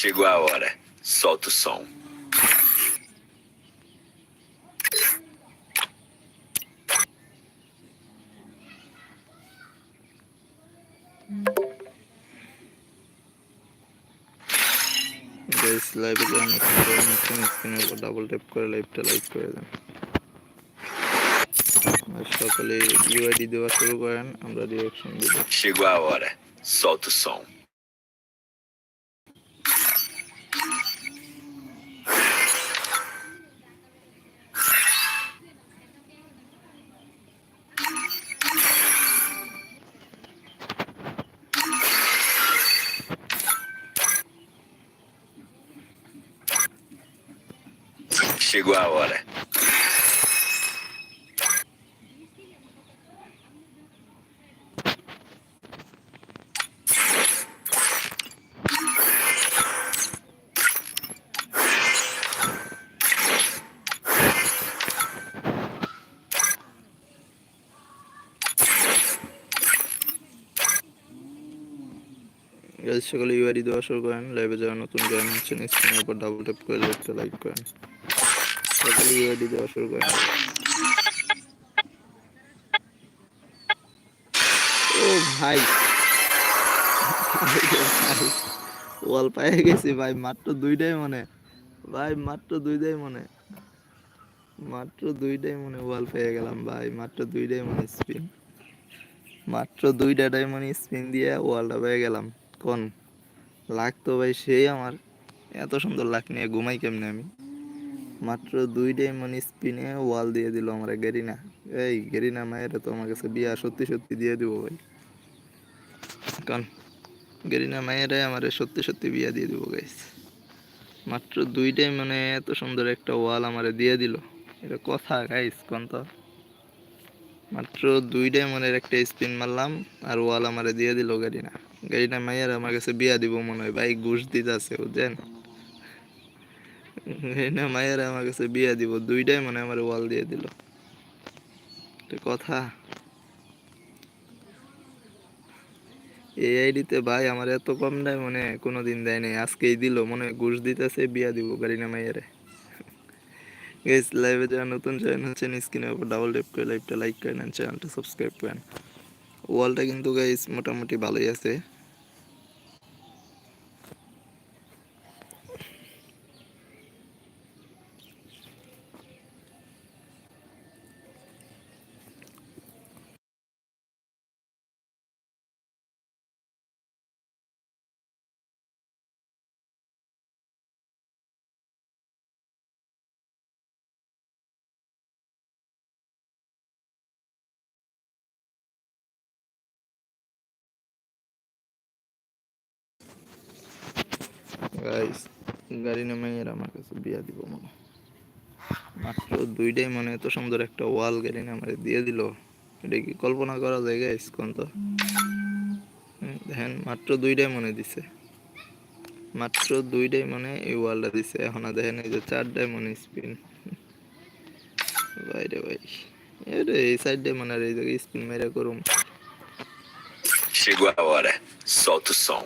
Chegou a hora. Solta o som. Guys লাইভে join করতে স্ক্রিনের উপর ডাবল ট্যাপ করে লাইভটা লাইক করে দেন আর সকালে ইউআইডি দেওয়া শুরু করেন আমরা রিয়াকশন দেব Chegou a hora. Solta o som. Chegou a hora. Guys সকালে ইউআইডি দেওয়া শুরু করেন। লাইভে যারা নতুন জয়েন হচ্ছেন স্ক্রিনের উপর ডাবল ট্যাপ করে লাইভটা লাইক করেন। সকালে ইউআইডি দেওয়া শুরু করেন। ও ভাই। ওয়াল পায়ে গেছি ভাই, মাত্র দুইটাই মনে। ভাই, মাত্র দুইটাই মনে। মাত্র দুইটাই মনে ওয়াল পেয়ে গেলাম ভাই, মাত্র দুইটাই মনে স্পিন মাত্র দুইটা ডায়মন্ড স্পিন দিয়ে ওয়ালটা পেয়ে গেলাম। কোন? লাখ তো ভাই, সেই আমার। এত সুন্দর লাখ নিয়ে ঘুমাই কেমনে আমি? মাত্র দুই ডায়মন্ড স্পিনে ওয়াল দিয়ে দিল আমার গেরিনা। এই গেরিনা মায়ের তো আমার কাছে বিয়া সত্যি সত্যি দিয়ে দিব ভাই। কারণ গেরিনা মায়ের আমার সত্যি সত্যি বিয়া দিয়ে দিব গাইস মাত্র দুইটাই মানে এত সুন্দর একটা ওয়াল আমারে দিয়ে দিল। এটা কথা গাইস কোন তো? মাত্র দুইটাই মনের একটা স্পিন মারলাম, আর ওয়াল আমারে দিয়ে দিল গাড়ি না গাড়ি না মাইয়ার আমার কাছে বিয়া দিব মনে হয়, ভাই ঘুষ দিতে আছে বুঝছেন? গাড়ি না মাইয়ার আমার কাছে বিয়া দিব, দুইটাই মনে আমার ওয়াল দিয়ে দিল। কথা। এই আইডিতে ভাই আমার এত কম দেয় মনে হয়, কোনোদিন দেয় নাই, আজকেই দিল, মনে হয় ঘুষ দিতেছে, বিয়া দিব গাড়ি না মাইয়ারে। গাইস লাইভে যারা নতুন জয়েন হচ্ছেন স্ক্রিনের উপর ডাবল ট্যাপ করে লাইভটা লাইক করে নেন চ্যানেলটা সাবস্ক্রাইব করেন। ওয়ালটা কিন্তু গাইস মোটামুটি ভালোই আছে। গাইস গাড়ি নামাইয়ের আমার কাছে বিয়া দিব মনে। মাত্র দুইটাই মনে এত সুন্দর একটা ওয়াল গাড়ি আমার দিয়ে দিল এটা কি কল্পনা করা যায় গাইস কোন তো দেখেন, মাত্র দুইটাই মনে দিছে মাত্র দুইটাই মনে এই ওয়ালটা দিছে এখন দেখেন এই যে চারটাই মনে স্পিন ভাই রে ভাই এরে এই সাইডে মনে আর এই জায়গায় স্পিন মেরে করুম Chegou a hora. Solta o som.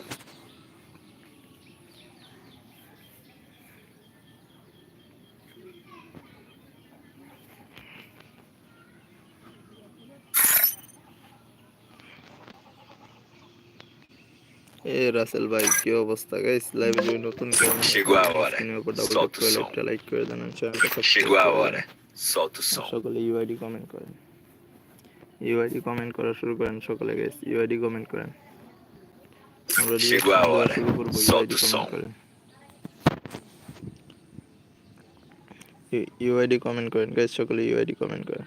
এ রাসেল ভাই কি অবস্থা গাইস লাইভে যদি নতুন কেউ না Chegou a hora. স্ক্রিনের উপর ডাবল ট্যাপ করে som. লাইক করে দেন চ্যানেলটা সাবস্ক্রাইব. সকলে ইউআইডি কমেন্ট করেন ইউআইডি কমেন্ট করা শুরু করেন সকলে গাইস ইউআইডি করেন আমরা. শুরু করব. কমেন্ট করেন ইউআইডি কমেন্ট করেন গাইস সকলে ইউআইডি কমেন্ট করেন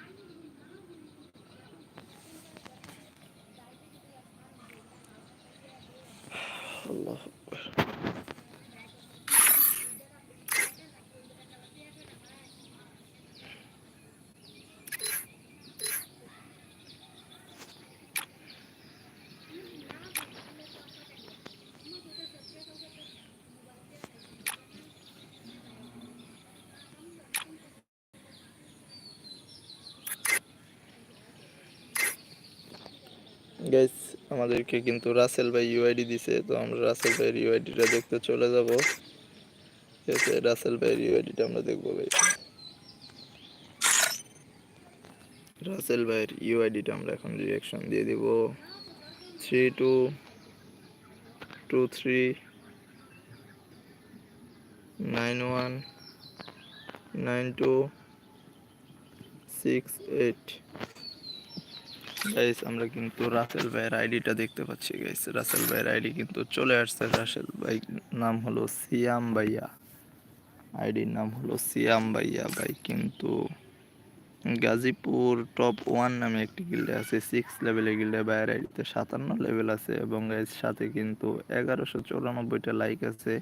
গাইস আমাদেরকে কিন্তু রাসেল ভাই ইউআইডি দিছে, তো আমরা রাসেল ভাইয়ের ইউআইডিটা দেখতে চলে যাব। ঠিক আছে রাসেল ভাইয়ের ইউআইডিটা আমরা দেখব ভাই রাসেল ভাইয়ের ইউআইডিটা আমরা এখন রিয়াকশন দিয়ে দিব। Three two two three nine one nine two six eight guys আমরা কিন্তু রাসেল ভাইয়ের আইডিটা দেখতে পাচ্ছি গাইস রাসেল ভাইয়ের আইডি কিন্তু চলে আসছে রাসেল ভাই নাম হলো সিয়াম ভাইয়া আইডির নাম হলো সিয়াম ভাইয়া ভাই, কিন্তু গাজীপুর টপ ওয়ান নামে একটি গিল্ডে আছে সিক্স লেভেলের গিল্ডে ভাইয়ের আইডিতে সাতান্ন লেভেল আছে এবং গাইস সাথে কিন্তু এগারোশো চৌরানব্বইটা লাইক আছে।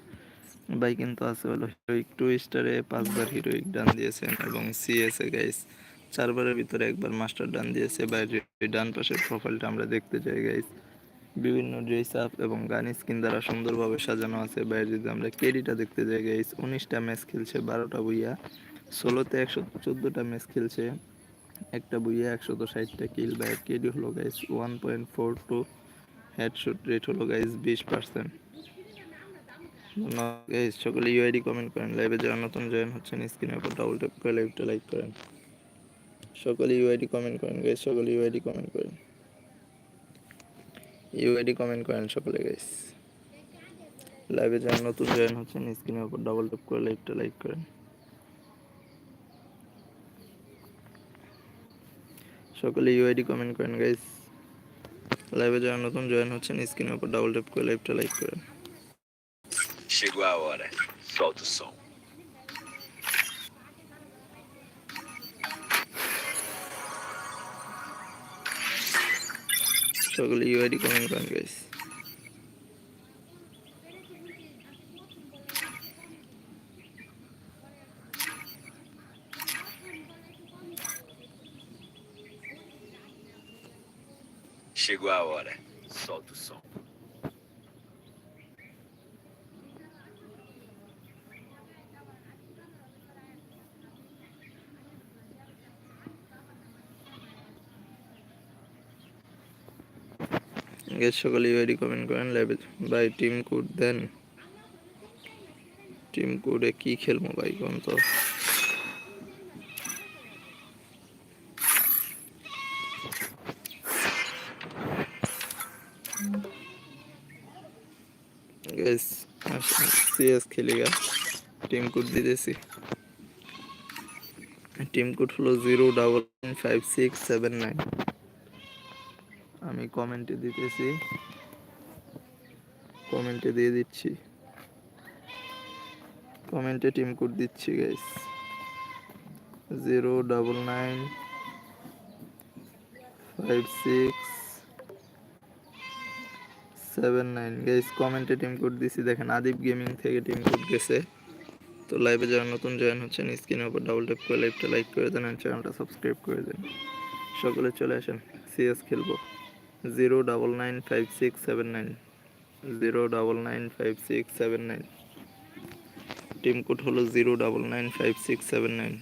ভাই কিন্তু আছে হলো হিরোইক টু স্টারে পাঁচবার হিরোইক ডান দিয়েছেন এবং সিএসএ গাইস চারবারের ভিতরে একবার মাস্টার ডান দিয়েছে, বাইরে ডান পাশের প্রোফাইলটা আমরা দেখতে চাই গাইস বিভিন্ন ড্রেস আপ এবং গান স্কিন দ্বারা সুন্দরভাবে সাজানো আছে। বাইরে যদি আমরা কেডিটা দেখতে যাই গাইস উনিশটা ম্যাচ খেলছে, বারোটা বইয়া। ষোলোতে একশো চোদ্দোটা ম্যাচ খেলছে, একটা বুইয়া একশত ষাটটা কিল বা কেডি হলো guys one point four two headshot rate হলো গাইস বিশ পার্সেন্ট সকলে ইউআইডি কমেন্ট করেন লাইভে যারা নতুন জয়েন হচ্ছেন স্ক্রিনের উপর ডাবল ট্যাপ করে লাইভটা লাইক করেন। সকলে ইউআইডি কমেন্ট করেন গাইস সকলে ইউআইডি কমেন্ট করেন। ইউআইডি কমেন্ট করেন সকলে গাইস লাইভে যারা নতুন জয়েন হচ্ছেন স্ক্রিনের উপর ডাবল ট্যাপ করে লাইভটা লাইক করেন। সকলে ইউআইডি কমেন্ট করেন গাইস লাইভে যারা নতুন জয়েন হচ্ছেন স্ক্রিনের উপর ডাবল ট্যাপ করে লাইভটা লাইক করেন। Chegou a hora. Solta o som. সকলে ইউআইডি কমেন্ট করেন guys Chegou a hora. Solta o som. Guys সকলে ইউআইডি কমেন্ট করেন লাইভে ভাই টিম কোড দেন। টিম কোডে কি খেলব ভাই, কোন তো? গাইস সিএস খেলেগা টিম কোড দিতেছি। টিম কোড হলো zero double five six seven nine কমেন্টে দিতেছি। কমেন্টে দিয়ে দিচ্ছি। কমেন্টে টিম কোড দিচ্ছি guys zero double nine five six seven nine guys কমেন্টে টিম কোড দিচ্ছি দেখেন আদিব গেমিং থেকে টিম কোড গেছে। তো লাইভে যারা নতুন জয়েন হচ্ছেন স্ক্রিনের উপর ডাবল ট্যাপ করে লাইভটা লাইক করে দেন চ্যানেলটা সাবস্ক্রাইব করে দেন। সকলে চলে আসেন সিএস খেলব। Zero double nine five six seven nine zero double nine five six seven nine team code হলো zero double nine five six seven nine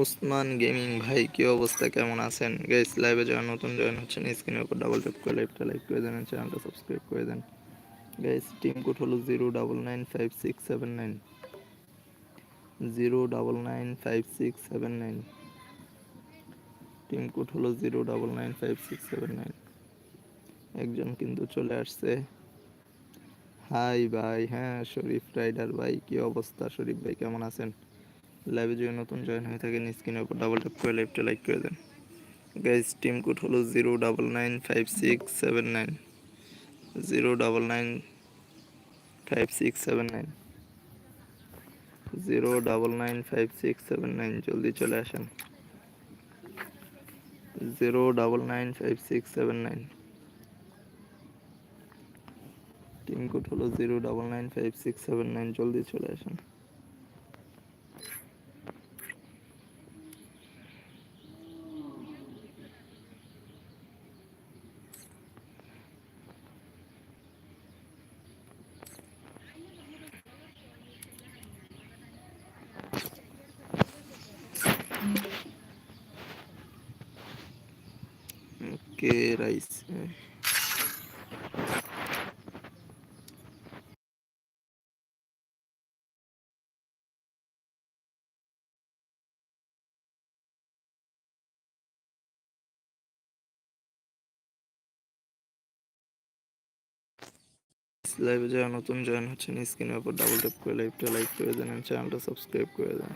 Osman gaming ভাই, কি অবস্থা? কেমন আছেন? গাইস লাইভে যারা নতুন জয়েন হচ্ছেন স্ক্রিনের উপর ডাবল ট্যাপ করে লাইভটা লাইক করে দেন চ্যানেলটা সাবস্ক্রাইব করে দেন। গাইস টিম কোড হলো zero double nine five six seven nine zero double nine five six seven nine team code হলো zero double nine five six seven nine একজন কিন্তু চলে আসছে। হাই ভাই হ্যাঁ শরীফ রাইডার ভাই, কি অবস্থা? শরীফ ভাই, কেমন আছেন? লাইভে যদি নতুন জয়েন হয়ে থাকেন স্ক্রিনের উপর ডাবল ট্যাপ করে লাইভটা লাইক করে দেন। গাইজ টিম কোড হলো zero double nine five six seven nine zero double nine five six seven nine zero double nine five six seven nine জলদি চলে আসেন। Zero double nine five six seven nine team code হলো zero double nine five six seven nine জলদি চলে আসেন কে rice লাইভে যারা নতুন জয়েন হচ্ছেন স্ক্রিনের উপর ডাবল ট্যাপ করে লাইভটা লাইক করে দেন চ্যানেলটা সাবস্ক্রাইব করে দেন।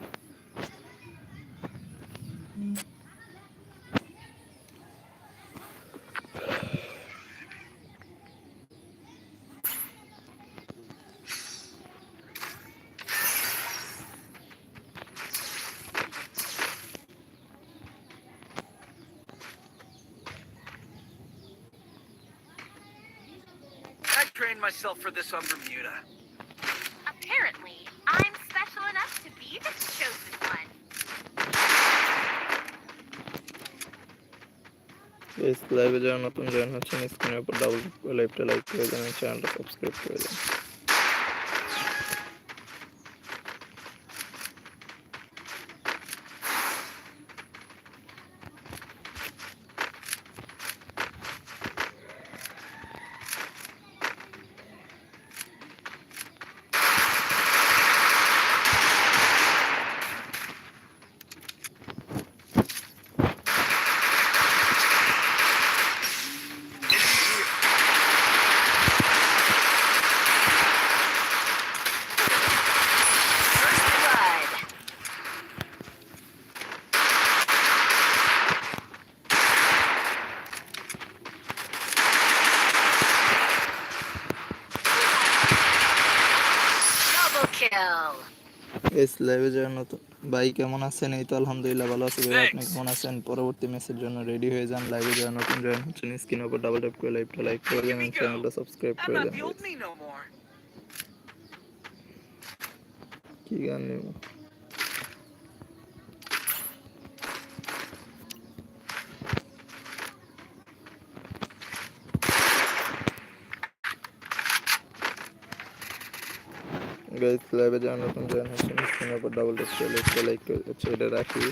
myself for this on Bermuda. Apparently, I'm special enough to be the chosen one. Guys লাইভে যারা নতুন জয়েন হচ্ছেন স্ক্রিনের উপর ডাবল ট্যাপ করে লাইভটা লাইক করে দেন চ্যানেলটা সাবস্ক্রাইব করে দেন গাইস লাইভে যারা নতুন ভাই কেমন আছেন? এই তো আলহামদুলিল্লাহ ভালো আছি। ভাই আপনি কেমন আছেন? পরবর্তী ম্যাচের জন্য রেডি হয়ে যান। লাইভে যাওয়ার নতুন জয়েন হচ্ছেন স্ক্রিনের উপর ডাবল ট্যাপ করে লাইভটা লাইক করে দেন চ্যানেলটা সাবস্ক্রাইব করে দেন. কি গান নেব? গাইস লাইভে যারা নতুন জয়েন হচ্ছেন স্ক্রিনের উপর ডাবল টাচ করে লাইভটা লাইক হচ্ছে, এটা রাখি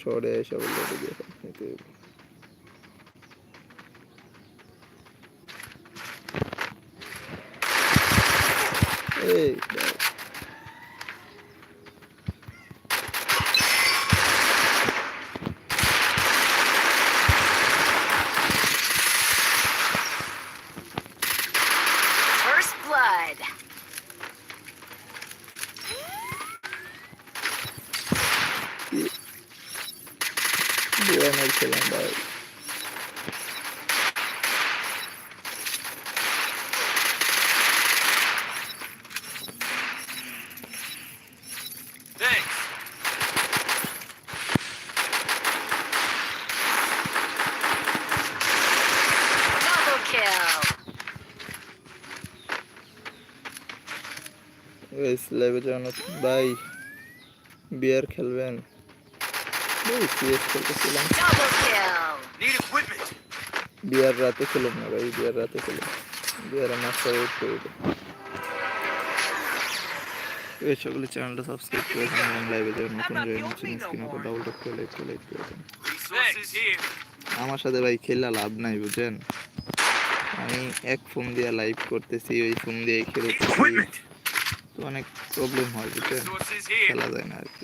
শহরে এসে বললে দিয়ে নিতে। এই লাইভে যাওয়ানো ভাই, বিয়ার খেলবেন। ভাই সিএস খেলতেছিলাম. বিয়ার রাতে খেলুন না, ভাই, বিয়ার রাতে খেলুন বিয়ারে মাস্টার ওয়েট করে এই সকলে চ্যানেলটা সাবস্ক্রাইব করে দেন লাইভে যাওয়ার নতুন জয়েন হচ্ছেন স্ক্রিন উপর ডাবল ট্যাপ করে লাইক করে লাইক করে দেন আমার সাথে, ভাই, খেলা লাভ নাই, বুঝছেন? আমি এক ফোন দিয়ে লাইভ করতেছি, ওই ফোন দিয়ে খেলতেছি। অনেক প্রবলেম হয় বুঝছেন Resources here. খেলা যায় না আর কি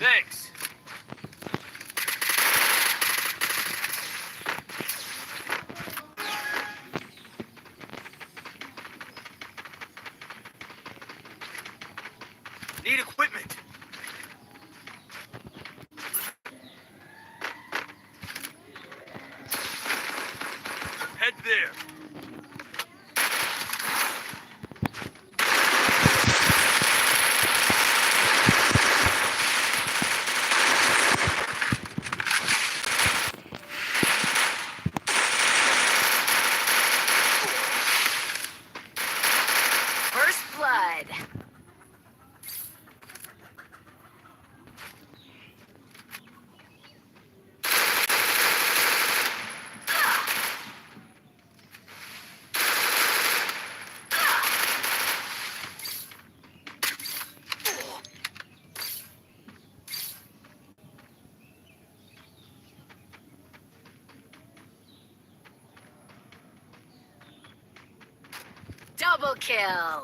Double kill.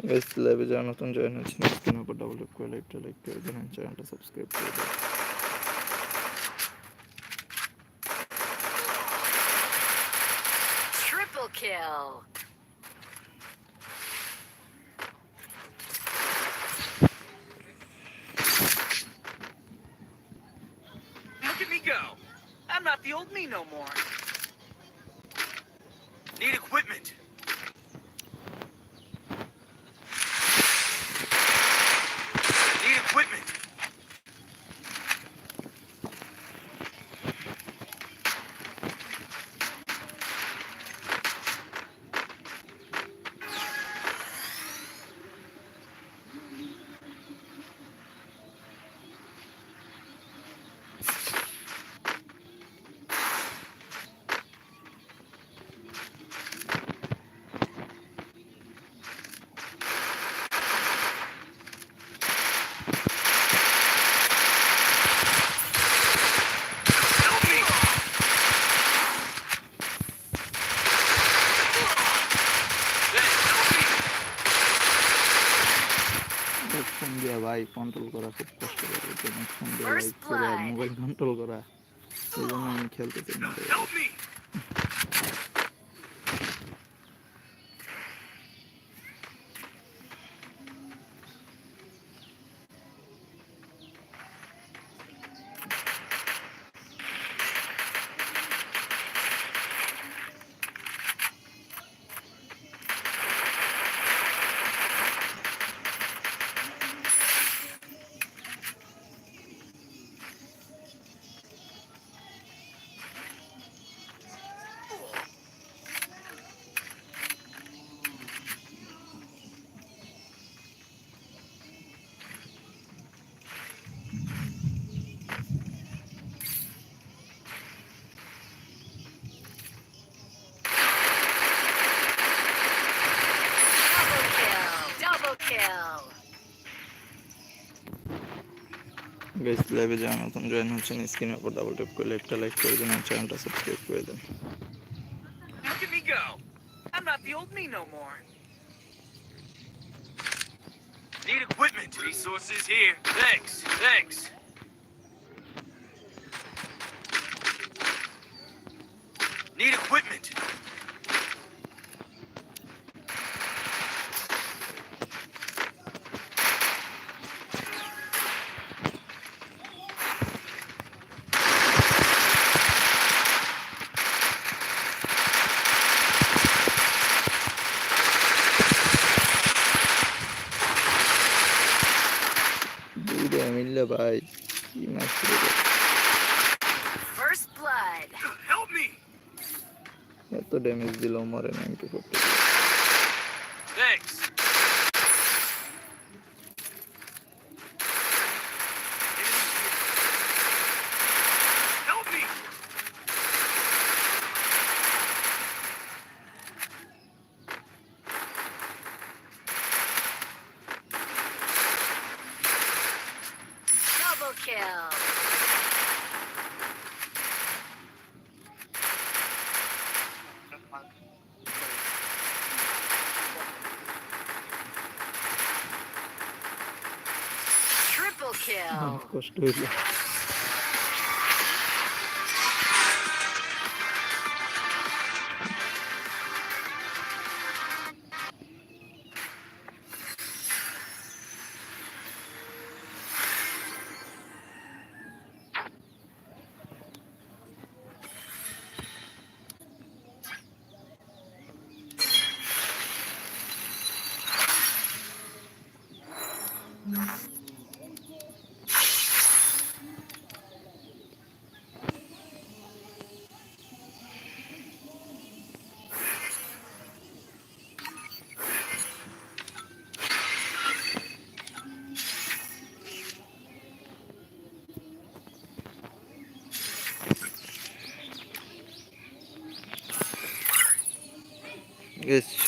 গাইস লাইভে যারা নতুন জয়েন হচ্ছে স্ক্রিনের উপর ডাবল ট্যাপ করে লাইভটা লাইক করে দেন চ্যানেলটা সাবস্ক্রাইব করে দেন Triple kill. কন্ট্রোল করা খুব কষ্ট করে ফোন দিয়া লাইক পুরো মোবাইল কন্ট্রোল করা এই জন্য আমি খেলতে চাই না। গাইস লাইভে যারা নতুন জয়েন হচ্ছেন স্ক্রিনের উপর ডাবল ট্যাপ করে লাইভটা লাইক করে দেন আর চ্যানেলটা সাবস্ক্রাইব করে দেন Look at me go. I'm not the old me no more. Need equipment. Resources here. Thanks. Thanks. Need equipment. Damage দিল মরে না এমপি ফোরটি kill. অনেক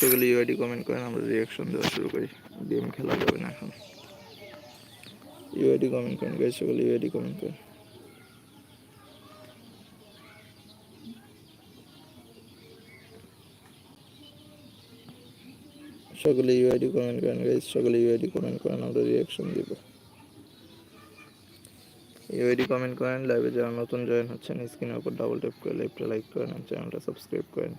সেগুলো ইউআইডি কমেন্ট করেন, আমরা রিয়াকশন দেওয়া শুরু করি। গেম খেলা যাবে না এখন। ইউআইডি কমেন্ট করেন গেস সেগুলো ইউআইডি কমেন্ট করেন। সকলে ইউআইডি কমেন্ট করেন গাইস সকলে ইউআইডি কমেন্ট করেন, আমরা রিয়াকশন দিব। ইউআইডি কমেন্ট করেন লাইভে যারা নতুন জয়েন হচ্ছেন স্ক্রিনের উপর ডাবল ট্যাপ করে লাইভটা লাইক করেন চ্যানেলটা সাবস্ক্রাইব করেন।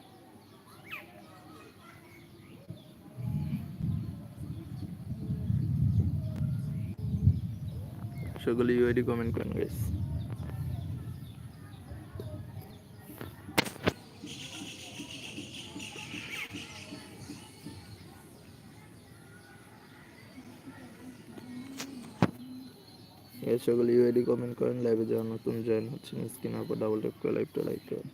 সকলে ইউআইডি কমেন্ট করেন গাইস সকলে ইউআইডি কমেন্ট করেন লাইভে যারা নতুন জয়েন হচ্ছেন স্ক্রিনের উপর ডাবল ট্যাপ করে লাইভটা লাইক করেন।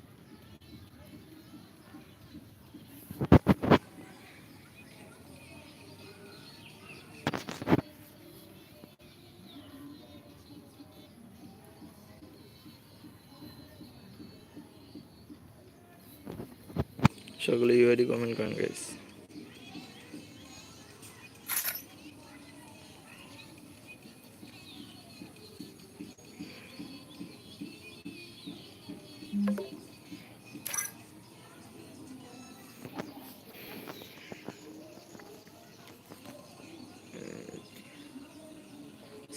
সকলে ইউআইডি কমেন্ট করেন গাইস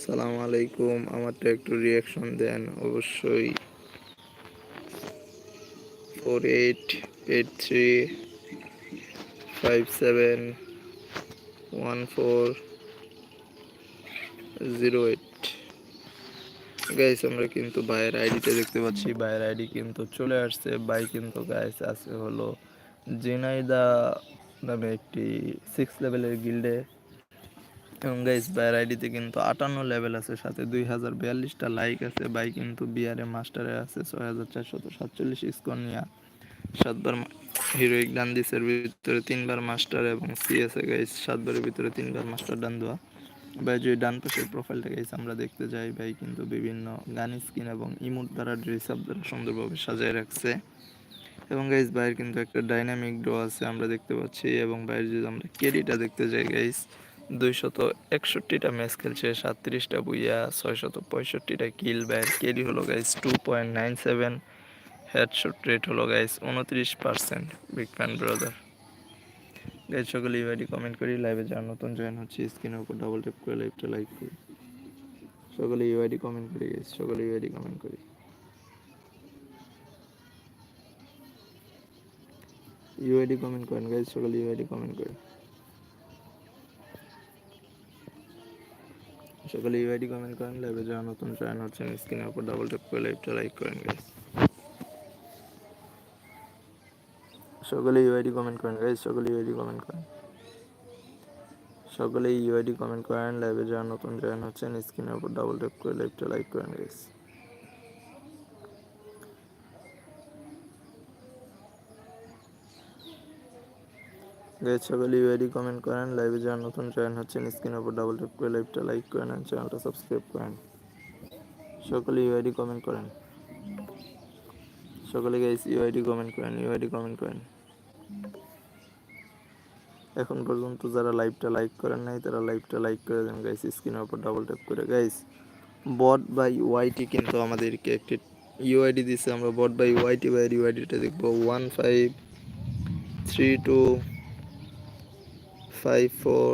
সালাম আলাইকুম। আমারটা একটু রিয়াকশন দেন অবশ্যই। Four eight eight three, five seven, one four, zero eight. Guys আমরা কিন্তু ভাইয়ের আইডিতে দেখতে পাচ্ছি। ভাইয়ের আইডি কিন্তু চলে আসছে। ভাই কিন্তু গাইস আছে হলো জেনাইদা নামে একটি সিক্স লেভেলের গিল্ডে এবং গাইস ভাইয়ের আইডিতে কিন্তু আটান্ন লেভেল আছে। সাথে দুই হাজার বিয়াল্লিশটা লাইক আছে। ভাই কিন্তু বিআরএ মাস্টারে আছে। ছয় হাজার চারশত সাতচল্লিশ স্কোর নিয়ে। সাতবার হিরোইক ডান দিসের ভিতরে তিনবার মাস্টার এবং সিএসএ গাইস সাতবারের ভিতরে তিনবার মাস্টার ডান দেওয়া। ভাই যদি ডান পাশের প্রোফাইলটা গাইস আমরা দেখতে যাই। ভাই, কিন্তু বিভিন্ন গান স্কিন এবং ইমোট দ্বারা ড্রেস আপ দ্বারা সুন্দরভাবে সাজায় রাখছে। এবং গাইস ভাইয়ের কিন্তু একটা ডাইনামিক ড্র আছে, আমরা দেখতে পাচ্ছি। এবং ভাইয়ের যদি আমরা কেডিটা দেখতে যাই গাইস দুইশত একষট্টিটা ম্যাচ খেলছে, সাতত্রিশটা বুইয়া, ছয়শত পঁয়ষট্টিটা কিল ভাইয়ের কেডি হলো guys two point nine seven headshot rate হলো গাইস উনত্রিশ percent big fan brother guys সকলে ইউআইডি কমেন্ট করি লাইভে যারা নতুন জয়েন হচ্ছে স্ক্রিনের উপর ডাবল ট্যাপ করে লাইভটা লাইক করি। সকলে ইউআইডি কমেন্ট করি গাইস সকলে ইউআইডি কমেন্ট করি। ইউআইডি কমেন্ট করেন গাইস সকলে ইউআইডি কমেন্ট করি সকলে ইউআইডি কমেন্ট করেন লাইভে যারা নতুন জয়েন হচ্ছেন স্ক্রিনের উপর ডাবল ট্যাপ করে লাইভটা লাইক করেন গাইস সকলে ইউআইডি কমেন্ট করেন গাইজ সকলে ইউআইডি কমেন্ট করেন। সকলে ইউআইডি কমেন্ট করেন লাইভে যারা নতুন জয়েন হচ্ছেন স্ক্রিনের উপর ডাবল ট্যাপ করে লাইভটা লাইক করেন গাইস গাইস সকলে ইউআইডি কমেন্ট করেন লাইভে যারা নতুন জয়েন হচ্ছেন স্ক্রিনের উপর ডাবল ট্যাপ করে লাইভটা লাইক করেন চ্যানেলটা সাবস্ক্রাইব করেন। সকলে ইউআইডি কমেন্ট করেন। সকলে গাইস ইউআইডি কমেন্ট করেন ইউআইডি কমেন্ট করেন। এখন পর্যন্ত যারা লাইভটা লাইক করেন নাই, তারা লাইভটা লাইক করে দেন গাইস স্ক্রিনের উপর ডাবল ট্যাপ করে গাইস বট বাই ওয়াইটি কিন্তু আমাদেরকে একটি ইউআইডি দিছে, আমরা বট বাই ওয়াইটি বাই ইউআইডিটা দেখব। One five three two five four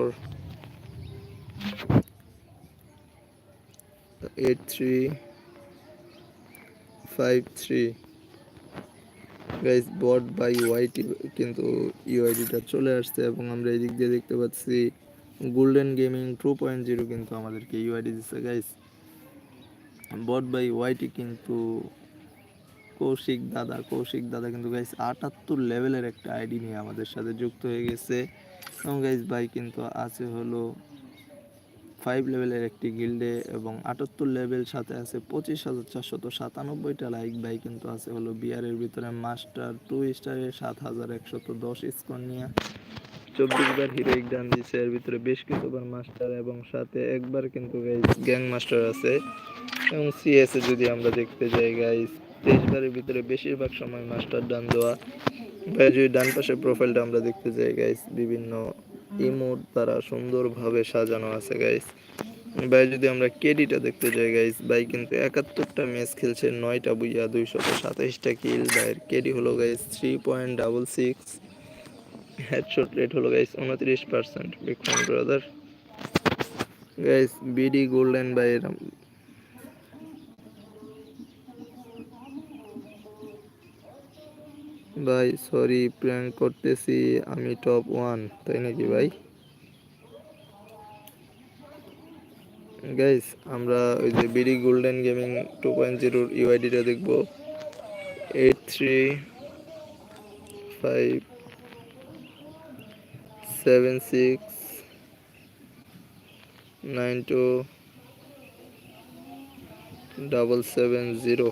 eight three five three guys bot by YT কিন্তু ইউআইডিটা চলে আসছে এবং আমরা এই দিক দিয়ে দেখতে পাচ্ছি golden gaming two point zero কিন্তু আমাদেরকে ইউআইডি দিচ্ছে গাইস বট বাই ওয়াইটি কিন্তু কৌশিক দাদা কৌশিক দাদা কিন্তু গাইস আটাত্তর লেভেলের একটা আইডি নিয়ে আমাদের সাথে যুক্ত হয়ে গেছে। এবং গাইস ভাই কিন্তু আছে হলো ফাইভ লেভেলের একটি গিল্ডে এবং আটাত্তর লেভেল সাথে আছে পঁচিশ হাজার চারশত সাতানব্বইটা লাইক ভাই কিন্তু আছে হলো বিয়ারের ভিতরে মাস্টার টু স্টারে সাত হাজার একশত দশ স্কোর নিয়ে। চব্বিশ বার হিরোইক ডান দিছে এর ভিতরে বেশ কিছুবার মাস্টার এবং সাথে একবার কিন্তু গ্যাং মাস্টার আছে। এবং সিএসএ যদি আমরা দেখতে যাই গাইস তেইশ বারের ভিতরে বেশিরভাগ সময় মাস্টার ডান দেওয়া। যদি ডান পাশের প্রোফাইলটা আমরা দেখতে যাই গাইস বিভিন্ন ইমোট দ্বারা সুন্দরভাবে সাজানো আছে গাইস ভাই, যদি আমরা কেডিটা দেখতে যাই গাইস ভাই কিন্তু একাত্তরটা ম্যাচ খেলছে, নয়টা বুইয়া দুইশত সাতাইশটা কিল ভাইয়ের কেডি হলো guys three point double six headshot rate হলো গাইস উনত্রিশ percent big brother guys BD golden by ভাই সরি প্র্যাঙ্ক করতেছি, আমি টপ ওয়ান তাই নাকি ভাই? গাইস আমরা ওই যে BD golden gaming two point জিরোর ইউআইডিটা দেখব। Eight three five seven six nine two double seven zero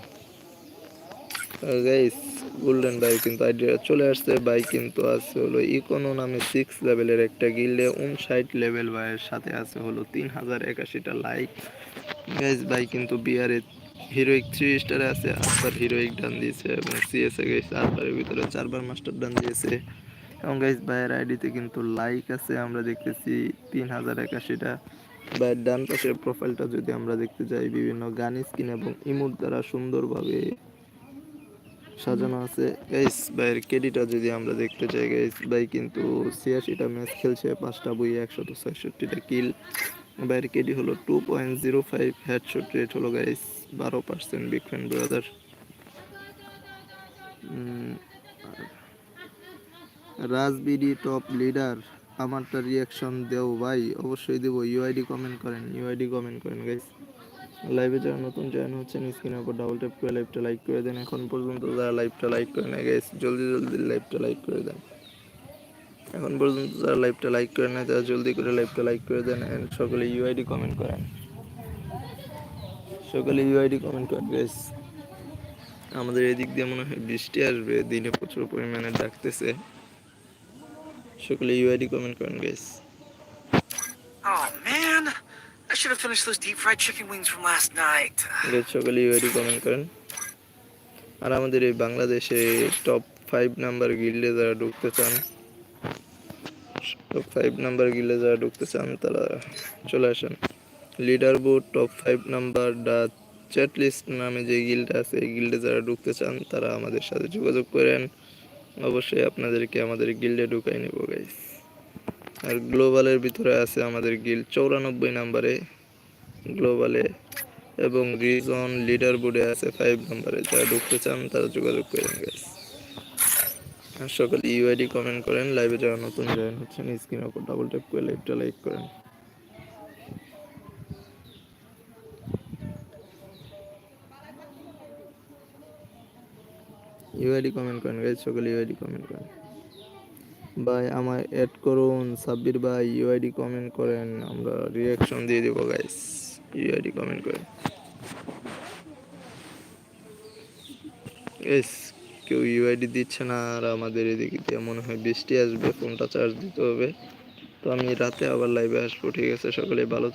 golden by কিন্তু আইডিয়া চলে আসছে। বাই কিন্তু আছে হলো ইকোনো নামে সিক্স লেভেলের একটা গিল্ডে উনষাট লেভেল বাইয়ের সাথে আছে হলো তিন হাজার একাশিটা লাইক গাইস বাই কিন্তু বিয়ারে হিরোইক থ্রি স্টারে আছে। আটবার হিরোইক ডান দিয়েছে এবং সিএসএ গেছে আটবারের ভিতরে চারবার মাস্টার ডান দিয়েছে। এবং গাইস ভাইয়ের আইডিতে কিন্তু লাইক আছে। আমরা দেখতেছি তিন হাজার একাশিটা। ভাইয়ের ডান পাশের প্রোফাইলটা যদি আমরা দেখতে যাই, বিভিন্ন গান স্কিন এবং ইমোট দ্বারা সুন্দরভাবে সাজানো আছে। গাইস ভাইয়ের কেডিটা যদি আমরা দেখতে চাই গাইস ভাই কিন্তু ছিয়াশিটা ম্যাচ খেলছে, পাঁচটা বই একশত ছয়ষট্টিটা কিল ভাইয়ের কেডি হলো two point zero five headshot rate হলো গাইস বারো percent big fan brother Raj BD top leader আমারটা রিয়াকশন দেও ভাই, অবশ্যই দেবো। ইউআইডি কমেন্ট করেন ইউআইডি কমেন্ট করেন গাইস লাইভে যারা নতুন জয়েন হচ্ছেন স্ক্রিনের উপর ডাবল ট্যাপ করে লাইভটা লাইক করে দেন। এখন পর্যন্ত যারা লাইভটা লাইক করে নেয় গাইস জলদি জলদি লাইভটা লাইক করে দেন। এখন পর্যন্ত যারা লাইভটা লাইক করে নেয় তারা জলদি করে লাইভটা লাইক করে দেন সকলে ইউআইডি কমেন্ট করেন। সকলে ইউআইডি কমেন্ট করেন গেস আমাদের এদিক দিয়ে মনে হয় বৃষ্টি আসবে দিনে প্রচুর পরিমাণে ডাকতেছে। সকলে ইউআইডি কমেন্ট করেন guys Oh man, I should have finished those deep fried chicken wings from last night. Guys সকলে কমেন্ট করেন আর আমাদের এই বাংলাদেশে টপ ফাইভ নাম্বার গিল্ডে যারা ঢুকতে চান টপ ফাইভ নাম্বার গিল্ডে যারা ঢুকতে চান, তারা চলে আসেন। Leader board top five number the chat list নামে যে গিল্ড আছে, এই গিল্ডে যারা ঢুকতে চান, তারা আমাদের সাথে যোগাযোগ করেন। অবশ্যই আপনাদেরকে আমাদের গিল্ডে ঢুকাই নেব গাইস আর গ্লোবালের ভিতরে আছে আমাদের গিল চৌরানব্বই নাম্বারে গ্লোবালে এবং রিজন লিডার বোর্ডে আছে ফাইভ নাম্বারে। যারা ঢুকতে চান তারা যোগাযোগ করেন গাইস আর সকালে ইউআইডি কমেন্ট করেন লাইভে যারা নতুন জয়েন হচ্ছেন স্ক্রিনের উপর ডাবল ট্যাপ করে লাইভটা লাইক করেন। ইউআইডি কমেন্ট করেন গাইস সকালে ইউআইডি কমেন্ট করেন। ভাই আমার অ্যাড করুন। সাব্বির ভাই ইউআইডি কমেন্ট করেন। আমরা রিয়াকশন দিয়ে দেবো গাইস ইউআইডি কমেন্ট করেন। এস কেউ ইউআইডি দিচ্ছে না, আর আমাদের এদিকে দিয়ে মনে হয় বৃষ্টি আসবে, ফোনটা চার্জ দিতে হবে। তো আমি রাতে আবার লাইভে আসব, ঠিক আছে? সকলে ভালো